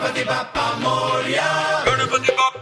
गणपती बाप्पा मोर्या गणपती बाप्पा मोर्या गणपती बाप्पा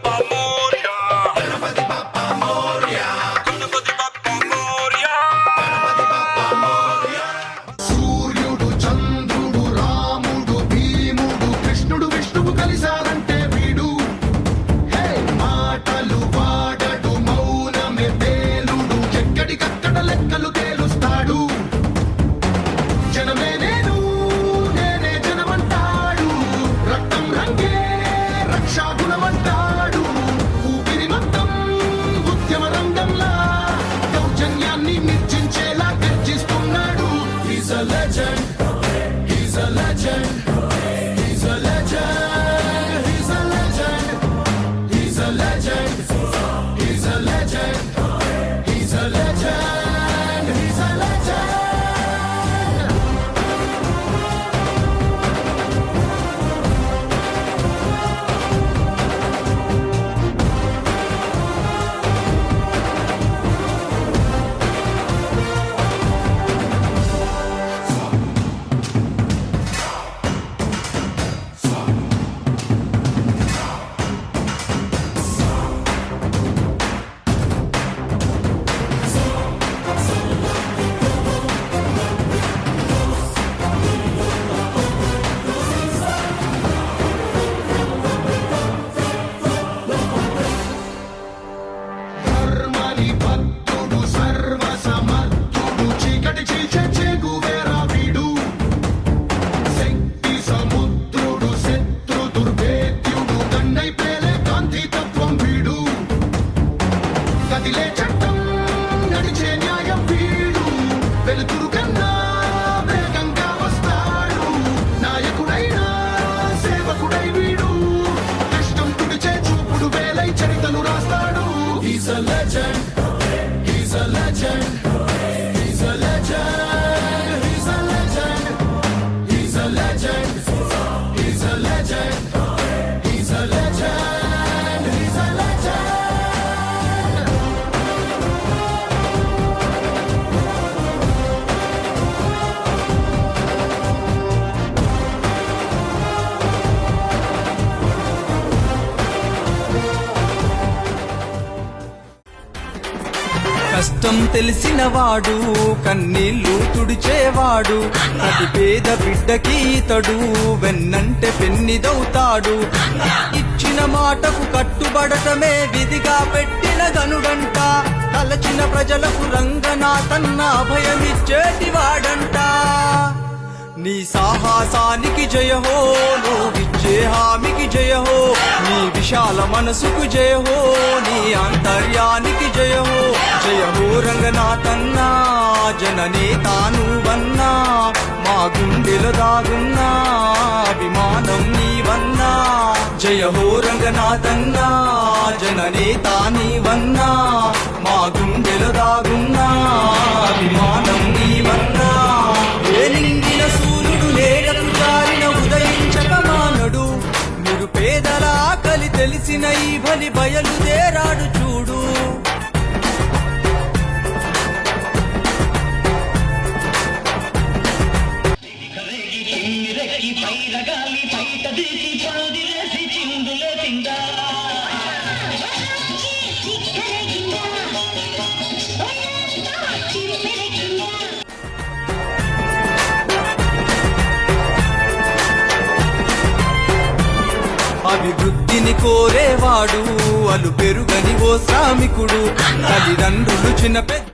కదిలే చట్టం నడిచే న్యాయం వీడు వెలుతురు కన్నా వేగంగా వస్తాడు నాయకుడైనా సేవకుడై వీడు కష్టం తుడిచే చూపుడు వేలై చరితలు రాస్తాడు He's a legend. He's a legend. కష్టం తెలిసినవాడు కన్నీళ్ళు తుడిచేవాడు అది పేద బిడ్డకి ఇతడు వెన్నంటే పెన్నిదవుతాడు. ఇచ్చిన మాటకు కట్టుబడటమే విధిగా పెట్టిన గనుడంట తలచిన ప్రజలకు రంగనాథన్న అభయమిచ్చేటి వాడంట నీ సాహసానికి జయహో నువ్విచ్చే హామీకి జయహో నీ విశాల మనసుకు జయహో నీ అంతర్యానికి జయహో జయ హో జననే తాను వన్నా మా గుండెలో దాగున్నా అభిమానం నీవన్నా. జయ హో రంగనాథన్నా జననే నీవన్నా మా గుండెలో దాగున్నా అభిమానం నీవన్నా. ఏ సూర్యుడు నేలకు జారిన ఉదయించక మానడు మీరు ఆకలి తెలిసిన ఈ బలి బయలుదేరాడు చూడు. అభివృద్ధిని కోరేవాడు అలు పెరుగని ఓ శ్రామికుడు. తల్లిదండ్రులు చిన్న పెద్ద